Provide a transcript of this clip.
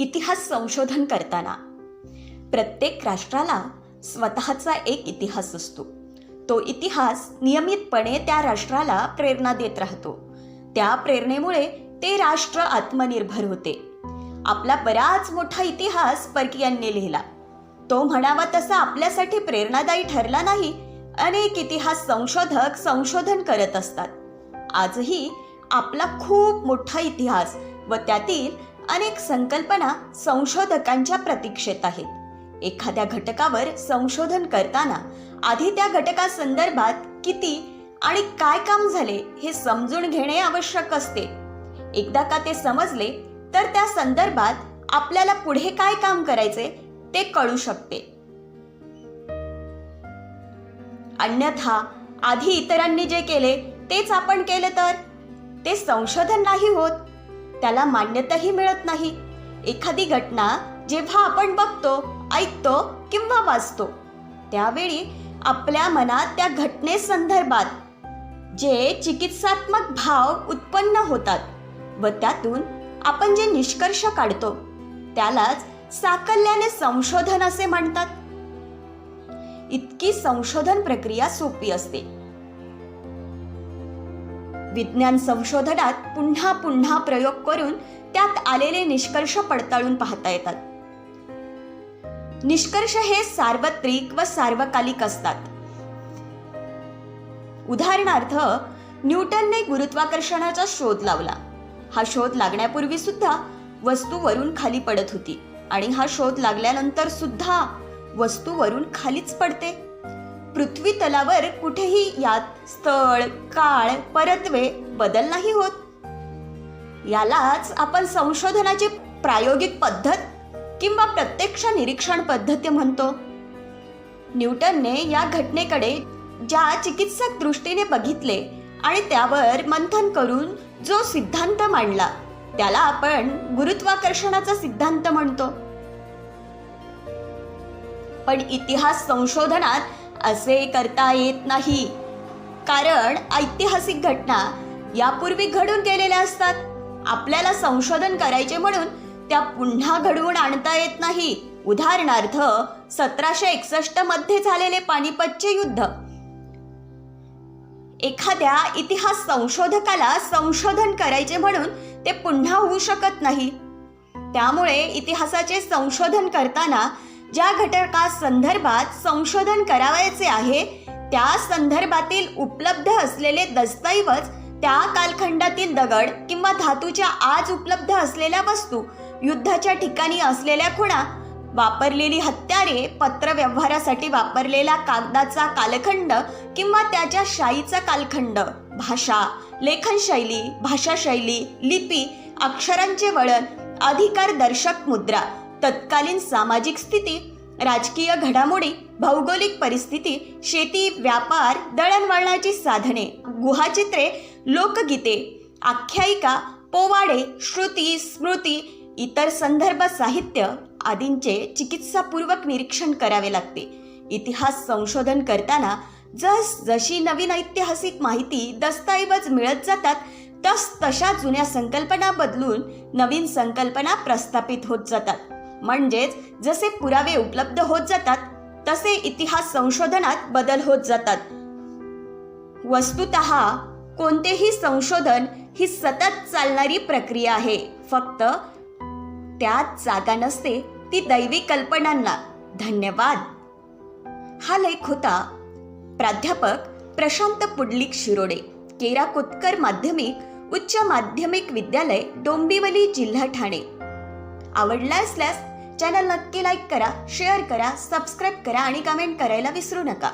इतिहास संशोधन करताना. प्रत्येक राष्ट्राला स्वतःचा एक इतिहास असतो. तो इतिहास नियमितपणे त्या राष्ट्राला प्रेरणा देत राहतो. त्या प्रेरणेमुळे ते राष्ट्र आत्मनिर्भर होते. आपला बराच मोठा इतिहास परकीयांनी लिहिला. तो म्हणावा तसा आपल्यासाठी प्रेरणादायी ठरला नाही. अनेक इतिहास संशोधक संशोधन करत असतात. आजही आपला खूप मोठा इतिहास व त्यातील अनेक संकल्पना संशोधकांच्या प्रतीक्षेत आहेत. एखाद्या घटकावर संशोधन करताना आधी त्या घटकासंदर्भात किती आणि काय काम झाले हे समजून घेणे आवश्यक असते. एकदा का ते समजले तर त्या संदर्भात आपल्याला पुढे काय काम करायचे ते कळू शकते. अन्यथा आधी इतरांनी जे केले तेच आपण केले तर? ते संशोधन नाही होत. त्याला मान्यताही मिळत नाही. एखादी घटना जेव्हा आपण बघतो ऐकतो किंवा वाचतो त्यावेळी आपल्या मनात त्या घटनेसंदर्भात जे चिकित्सात्मक भाव उत्पन्न होतात व त्यातून आपण जे निष्कर्ष काढतो त्यालाच साकल्याने संशोधन असे म्हणतात. इतकी संशोधन प्रक्रिया सोपी असते. विज्ञान संशोधनात पुन्हा पुन्हा प्रयोग करून त्यात आलेले निष्कर्ष पडताळून पाहता येतात. निष्कर्ष हे सार्वत्रिक व सार्वकालिक असतात. उदाहरणार्थ न्यूटनने गुरुत्वाकर्षणाचा शोध लावला. हा शोध लागण्यापूर्वी सुद्धा वस्तू वरून खाली पडत होती आणि हा शोध लागल्यानंतर सुद्धा वस्तू वरून खालीच पडते. पृथ्वी तलावर कुठेही यात स्थळ काळ परत्वे बदल नाही होत. यालाच आपण संशोधनाची प्रायोगिक पद्धत किंवा प्रत्यक्ष निरीक्षण पद्धती म्हणतो. न्यूटनने या घटनेकडे ज्या चिकित्सक दृष्टीने बघितले आणि त्यावर मंथन करून जो सिद्धांत मांडला त्याला आपण गुरुत्वाकर्षणाचा सिद्धांत म्हणतो. पण इतिहास संशोधनात असे करता येत नाही. कारण ऐतिहासिक घटना यापूर्वी घडून गेलेल्या असतात. आपल्याला संशोधन करायचे म्हणून त्या पुन्हा घडवून आणता येत नाही. उदाहरणार्थ सतराशे एकसष्टमध्ये झालेले पानिपतचे युद्ध. एखाद्या इतिहास संशोधकाला संशोधन करायचे म्हणून ते पुन्हा होऊ शकत नाही. त्यामुळे इतिहासाचे संशोधन करताना ज्या घटका संदर्भात संशोधन करावयाचे आहे त्या संदर्भातील उपलब्ध असलेले दस्तऐवज त्या कालखंडातील दगड किंवा धातूच्या आज उपलब्ध असलेल्या वस्तू युद्धाच्या ठिकाणी असलेल्या खुणा वापरलेली हत्यारे पत्रव्यवहारासाठी वापरलेला कागदाचा कालखंड किंवा त्याच्या शाईचा कालखंड भाषा लेखनशैली भाषाशैली लिपी अक्षरांचे वळण अधिकार दर्शक मुद्रा तत्कालीन सामाजिक स्थिती राजकीय घडामोडी भौगोलिक परिस्थिती शेती व्यापार दळणवळणाची साधने गुहाचित्रे लोकगीते आख्यायिका पोवाडे श्रुती स्मृती इतर संदर्भ साहित्य आदींचे चिकित्सापूर्वक निरीक्षण करावे लागते. इतिहास संशोधन करताना जस जशी नवीन ऐतिहासिक माहिती दस्तऐवज मिळत जातात तस तशा जुन्या संकल्पना बदलून नवीन संकल्पना प्रस्थापित होत जातात. म्हणजेच जसे पुरावे उपलब्ध होत जातात तसे इतिहास संशोधनात बदल होत जातात. वस्तुत कोणतेही संशोधन ही सतत चालणारी प्रक्रिया आहे. फक्त त्यात जागा नसते ती दैवी कल्पनांना. धन्यवाद. हा लेख होता प्राध्यापक प्रशांत पुडलिक शिरोडे केरा कोतकर माध्यमिक उच्च माध्यमिक विद्यालय डोंबिवली जिल्हा ठाणे. आवडला असल्यास चॅनल नक्की लाईक करा शेअर करा सबस्क्राईब करा आणि कमेंट करायला विसरू नका.